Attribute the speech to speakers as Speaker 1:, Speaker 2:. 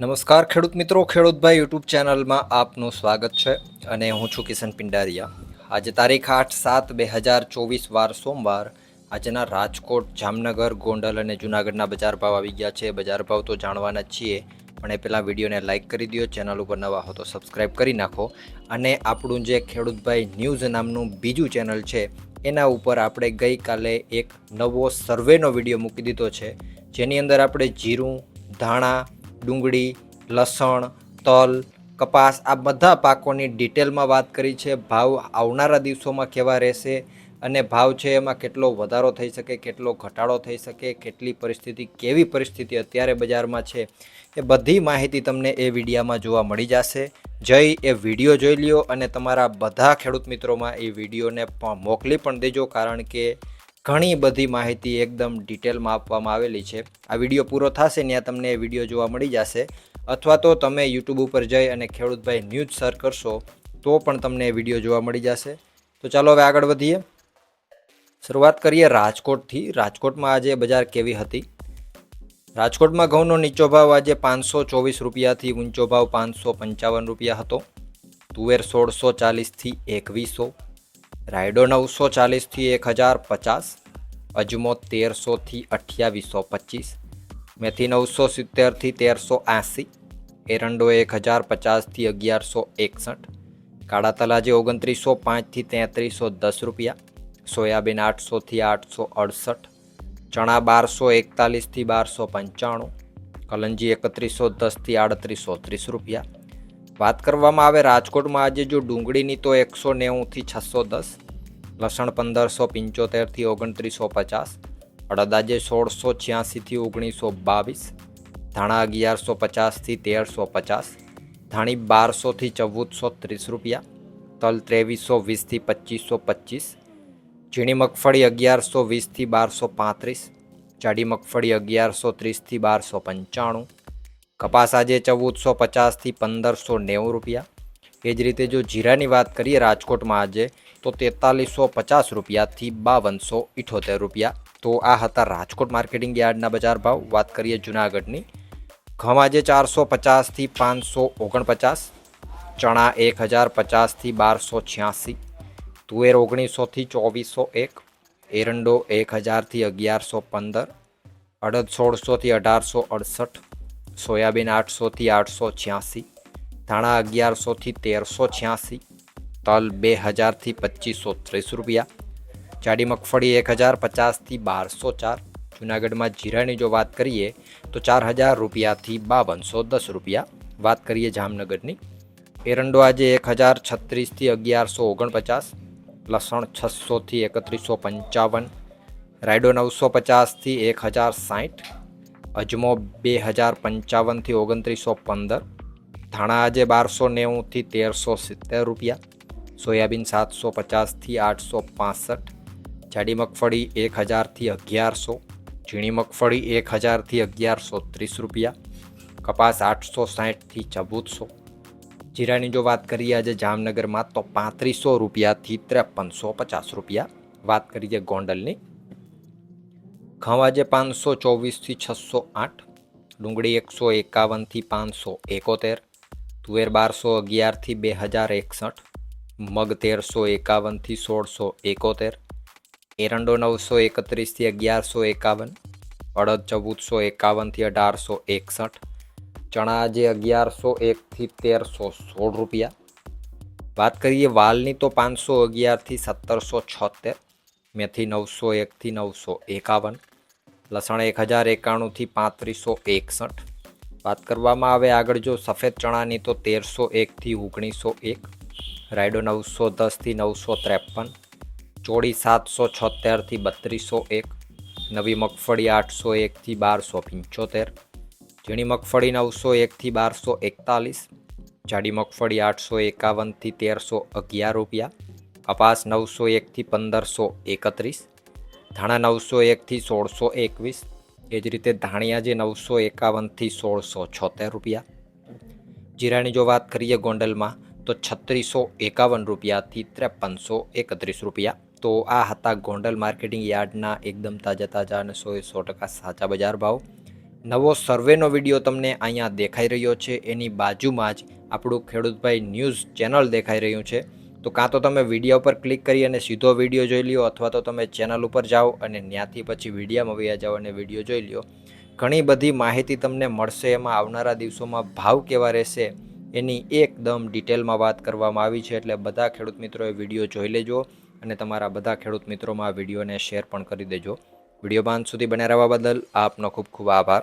Speaker 1: નમસ્કાર ખેડૂત મિત્રો ખેડૂતભાઈ યુટ્યુબ ચેનલમાં આપનું સ્વાગત છે અને હું છું કિશન પિંડારિયા. આજે તારીખ આઠ સાત બે હજાર ચોવીસ વાર સોમવાર આજના રાજકોટ, જામનગર, ગોંડલ અને જૂનાગઢના બજાર ભાવ આવી ગયા છે. બજાર ભાવ તો જાણવાના છીએ, પણ એ પહેલાં વિડીયોને લાઇક કરી દો ચેનલ ઉપર નવા હો તો સબસ્ક્રાઈબ કરી નાખો. અને આપણું જે ખેડૂતભાઈ ન્યૂઝ નામનું બીજું ચેનલ છે, એના ઉપર આપણે ગઈકાલે એક નવો સર્વેનો વીડિયો મૂકી દીધો છે. જેની અંદર આપણે જીરું, ધાણા ડુંગળી, લસણ, તલ, કપાસ આ બધા પાકોની ડિટેલમાં વાત કરી છે. ભાવ આવનારા દિવસોમાં કેવા રહેશે અને ભાવ છે એમાં કેટલો વધારો થઈ શકે, કેટલો ઘટાડો થઈ શકે, કેટલી પરિસ્થિતિ, કેવી પરિસ્થિતિ અત્યારે બજારમાં છે એ બધી માહિતી તમને એ વિડીયામાં જોવા મળી જશે. જઈ એ વીડિયો જોઈ લ્યો અને તમારા બધા ખેડૂત મિત્રોમાં એ વિડીયોને પણ મોકલી પણ દેજો કારણ કે ઘણી બધી માહિતી એકદમ ડિટેલમાં આપવામાં આવેલી છે. આ વીડિયો પૂરો થશે ત્યાં તમને વીડિયો જોવા મળી જશે. અથવા તો તમે યુટ્યુબ ઉપર જઈ અને ખેડૂતભાઈ ન્યૂઝ સર કરશો, તો પણ તમને વીડિયો જોવા મળી જશે. તો ચાલો હવે આગળ વધીએ. શરૂઆત કરીએ રાજકોટથી. રાજકોટમાં આજે બજાર કેવી હતી? રાજકોટમાં ઘઉંનો નીચો ભાવ આજે પાંચસો ચોવીસ રૂપિયાથી ઊંચો ભાવ પાંચસો પંચાવન રૂપિયા હતો. તુવેર સોળસો ચાલીસથી એકવીસો. રાયડો નવસો ચાલીસથી એક હજાર પચાસ, અજમો તેરસોથી અઠ્યાવીસો પચીસ, મેથી નવસો સિત્તેરથી તેરસો એંસી, એરંડો એક હજાર પચાસથી અગિયારસો એકસઠ, કાળા તલાજે ઓગણત્રીસો પાંચથી તેત્રીસો દસ રૂપિયા, સોયાબીન આઠસોથી આઠસો અડસઠ, ચણા બારસો એકતાલીસથી બારસો પંચાણું, કલંજી એકત્રીસો દસથી આડત્રીસો ત્રીસ રૂપિયા વાત કરવામાં આવે, રાજકોટમાં આજે જો ડુંગળીની તો એકસો નેવુંથી છસો દસ, લસણ પંદરસો પંચોતેરથી ઓગણત્રીસો પચાસ, અડદ આજે સોળસો છ્યાસીથી ઓગણીસો બાવીસ, ધાણા અગિયારસો પચાસથી તેરસો પચાસ, ધાણી બારસોથી ચૌદસો ત્રીસ રૂપિયા, તલ ત્રેવીસો વીસથી પચીસો પચીસ, ઝીણી મગફળી અગિયારસો વીસથી બારસો પાંત્રીસ, જાડી મગફળી અગિયારસો ત્રીસથી બારસો પંચાણું કપાસ આજે ચૌદસો પચાસથી પંદરસો નેવું રૂપિયા. એ જ રીતે જો જીરાની વાત કરીએ રાજકોટમાં આજે, તો તેતાલીસો પચાસ રૂપિયાથી બાવનસો ઇઠોતેર રૂપિયા. તો આ હતા રાજકોટ માર્કેટિંગ યાર્ડના બજાર ભાવ. વાત કરીએ જુનાગઢની. ઘઉં આજે ચારસો પચાસથી પાંચસો ઓગણપચાસ. ચણા એક હજાર પચાસથી બારસો છ્યાસી. તુવેર ઓગણીસોથી ચોવીસો એક. એરંડો એક હજારથી અગિયારસો પંદર. અડદ સોળસોથી અઢારસો અડસઠ. સોયાબીન આઠસોથી આઠસો છ્યાસી, ધાણા અગિયારસોથી તેરસો છ્યાસી, તલ બે હજારથી પચીસો ત્રીસ રૂપિયા, જાડી મગફળી એક હજાર પચાસથી બારસો ચાર, જુનાગઢમાં જીરાની જો વાત કરીએ તો ચાર હજાર રૂપિયાથી બાવનસો દસ રૂપિયા, વાત કરીએ જામનગરની. એરંડો આજે એક હજાર છત્રીસથી અગિયારસો ઓગણપચાસ, લસણ છસોથી એકત્રીસો પંચાવન, રાયડો નવસો પચાસથી એક હજાર સાઠ અજમો બે હજાર પંચાવનથી ઓગણત્રીસો પંદર, ધાણા આજે બારસો નેવુંથી તેરસો સિત્તેર રૂપિયા, સોયાબીન સાતસો પચાસથી આઠસો પાસઠ, જાડી મગફળી એક હજારથી અગિયારસો, ઝીણી મગફળી એક હજારથી અગિયારસો ત્રીસ રૂપિયા, કપાસ આઠસો સાહીઠથી ચૌદસો. જીરાની જો વાત કરીએ આજે જામનગરમાં તો પાંત્રીસો રૂપિયાથી ત્રેપનસો પચાસ રૂપિયા. વાત કરીએ ગોંડલની ઘઉં આજે પાંચસો ચોવીસથી છસો આઠ, ડુંગળી એકસો એકાવનથી પાંચસો એકોતેર, તુવેર બારસો અગિયારથી બે હજાર એકસઠ, મગ તેરસો એકાવનથી સોળસો એકોતેર, એરંડો નવસો એકત્રીસથી અગિયારસો એકાવન, અડદ ચૌદસો એકાવનથી અઢારસો એકસઠ, ચણા આજે અગિયારસો એકથી તેરસો સોળ રૂપિયા. વાત કરીએ વાલની તો પાંચસો અગિયારથી સત્તરસો છોતેર, મેથી નવસો એકથી નવસો એકાવન લસણ એક હજાર એકાણુંથી પાંત્રીસો એકસઠ. વાત કરવામાં આવે આગળ જો સફેદ ચણાની તો તેરસો એકથી ઓગણીસો એક. રાયડો નવસો દસથી નવસો ત્રેપન. ચોળી સાતસો છોતેરથી બત્રીસો એક. નવી મગફળી આઠસો એકથી બારસો પંચોતેર. ઝીણી મગફળી નવસો એકથી બારસો એકતાલીસ. જાડી મગફળી આઠસો એકાવનથી તેરસો અગિયાર રૂપિયા. કપાસ નવસો એકથી પંદરસો એકત્રીસ. ધાણા નવસો એકથી સોળસો એકવીસ. એ જ રીતે ધાણિયા જે નવસો એકાવનથી સોળસો છોતેર રૂપિયા. જીરાની જો વાત કરીએ ગોંડલમાં, તો છત્રીસો એકાવન રૂપિયાથી ત્રેપનસો એકત્રીસ રૂપિયા. તો આ હતા ગોંડલ માર્કેટિંગ યાર્ડના એકદમ તાજા તાજા અને સો એ સો ટકા સાચા બજાર ભાવ. નવો સર્વેનો વીડિયો તમને અહીંયા દેખાઈ રહ્યો છે. એની બાજુમાં જ આપણું ખેડૂતભાઈ ન્યૂઝ ચેનલ દેખાઈ રહ્યું છે. તો કાં તો તમે વીડિયો પર ક્લિક કરી અને સીધો વીડિયો જોઈ લ્યો, અથવા તો તમે ચેનલ ઉપર જાઓ અને ત્યાંથી પછી વિડીયામાં વયા જાઓ અને વીડિયો જોઈ લ્યો. ઘણી બધી માહિતી તમને મળશે, એમાં આવનારા દિવસોમાં ભાવ કેવા રહેશે, એની એકદમ ડિટેલમાં વાત કરવામાં આવી છે, એટલે બધા ખેડૂત મિત્રોએ વીડિયો જોઈ લેજો અને તમારા બધા ખેડૂત મિત્રોમાં આ વિડીયોને શેર પણ કરી દેજો. વીડિયો બાંધ સુધી બન્યા રહેવા બદલ આપનો ખૂબ ખૂબ આભાર.